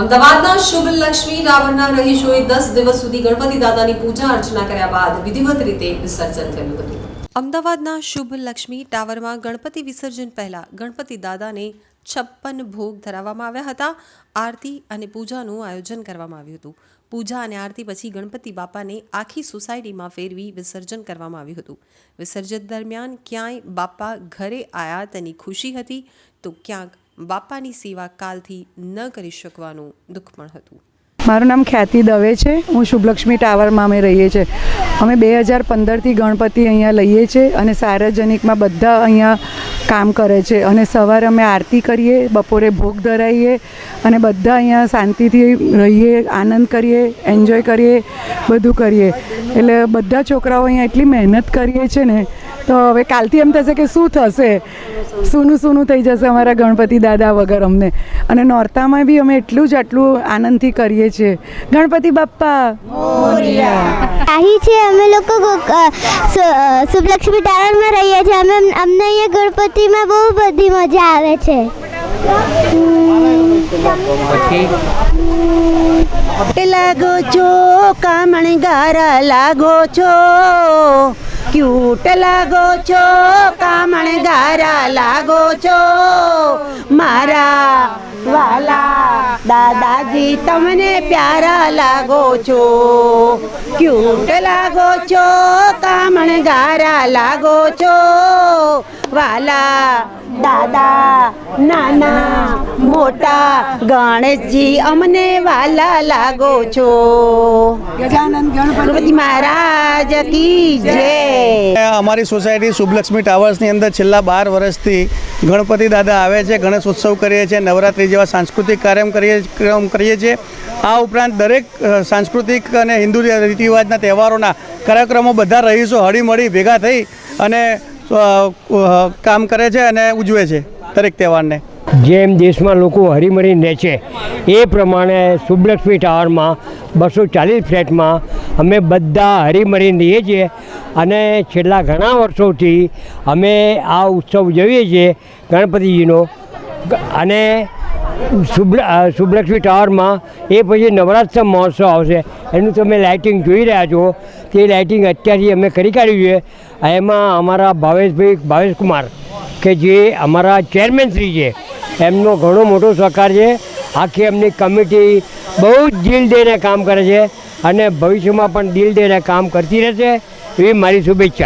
અમદાવાદના શુભ લક્ષ્મી રાવણના રહીશોએ દસ દિવસ સુધી ગણપતિ દાદાની પૂજા અર્ચના કર્યા બાદ વિધિવત રીતે વિસર્જન કર્યું હતું. અમદાવાદના શુભ લક્ષ્મી ટાવરમાં ગણપતિ વિસર્જન પહેલા ગણપતિ દાદાને છપ્પન ભોગ ધરાવવામાં આવ્યા હતા. આરતી અને પૂજાનું આયોજન કરવામાં આવ્યું હતું. પૂજા અને આરતી પછી ગણપતિ બાપાને આખી સોસાયટીમાં ફેરવી વિસર્જન કરવામાં આવ્યું હતું. વિસર્જન દરમિયાન ક્યાંય બાપા ઘરે આવ્યા તેની ખુશી હતી તો ક્યાંક બાપાની સેવા કાલથી ન કરી શકવાનું દુઃખ પણ હતું. મારું નામ ખ્યાતિ દવે છે. હું શુભલક્ષ્મી ટાવરમાં અમે રહીએ છીએ અમે બે હજાર પંદરથી ગણપતિ અહીંયા લઈએ છીએ અને સાર્વજનિકમાં બધા અહીંયા કામ કરે છે. અને સવારે અમે આરતી કરીએ, બપોરે ભોગ ધરાવીએ અને બધા અહીંયા શાંતિથી રહીએ, આનંદ કરીએ, એન્જોય કરીએ, બધું કરીએ. એટલે બધા છોકરાઓ અહીંયા એટલી મહેનત કરીએ છીએ ને તો હવે કાલથી એમ થશે કે શું થશે? સૂનું સૂનું થઈ જશે અમારા ગણપતિ દાદા વગર અમને. અને નોરતામાં બી અમે એટલું જ આટલું આનંદથી કરીએ છીએ. ગણપતિ બાપ્પા! આહી છે અમે લોકો સુભલક્ષ્મી ટાવરમાં રહીએ છીએ. અમે અમને અહીંયા ગણપતિમાં બહુ બધી મજા આવે છે. લાગો છો કામણગારા લાગો છો. ક્યુટ લાગો છો કામણગારા લાગો છો? મારા વાલા દાદાજી તમને પ્યારા લાગો છો. ક્યુટ લાગો છો કામણગારા લાગો છો? વાલા દાદા નાના મોટા ગણેશજી અમને વાલા લાગો છો. ગજાનંદ ગણપતિ. મહારાજ કી જય. અમારી સોસાયટી શુભલક્ષ્મી ટાવર્સની અંદર છેલ્લા બાર વર્ષથી ગણપતિ દાદા આવે છે ગણેશ ઉત્સવ કરીએ છીએ નવરાત્રિ જેવા સાંસ્કૃતિક કાર્યક્રમ કરીએ ક્રમ કરીએ છીએ આ ઉપરાંત દરેક સાંસ્કૃતિક અને હિન્દુ રીતિરિવાજના તહેવારોના કાર્યક્રમો બધા રહીશો, હળીમળી ભેગા થઈ અને કામ કરે છે અને ઉજવે છે દરેક તહેવારને. જેમ દેશમાં લોકો હરીમરી રહે છે, એ પ્રમાણે શુભલક્ષ્મી ટાવરમાં બસો ચાલીસ ફ્લેટમાં અમે બધા હરીમરી રહીએ છીએ અને છેલ્લા ઘણા વર્ષોથી અમે આ ઉત્સવ ઉજવીએ છીએ ગણપતિજીનો. અને શુભ શુભલક્ષ્મી ટાવરમાં એ પછી નવરાત્ર મહોત્સવ આવશે. એનું તમે લાઇટિંગ જોઈ રહ્યા છો તે લાઇટિંગ અત્યારથી અમે કરી કાઢ્યું છે. એમાં અમારા ભાવેશભાઈ, ભાવેશકુમાર કે જે અમારા ચેરમેન શ્રી છે, એમનો ઘણો મોટો સહકાર છે. આખી એમની કમિટી બહુ જ દિલ દઈને કામ કરે છે અને ભવિષ્યમાં પણ દિલ દઈને કામ કરતી રહેશે એવી મારી શુભેચ્છા.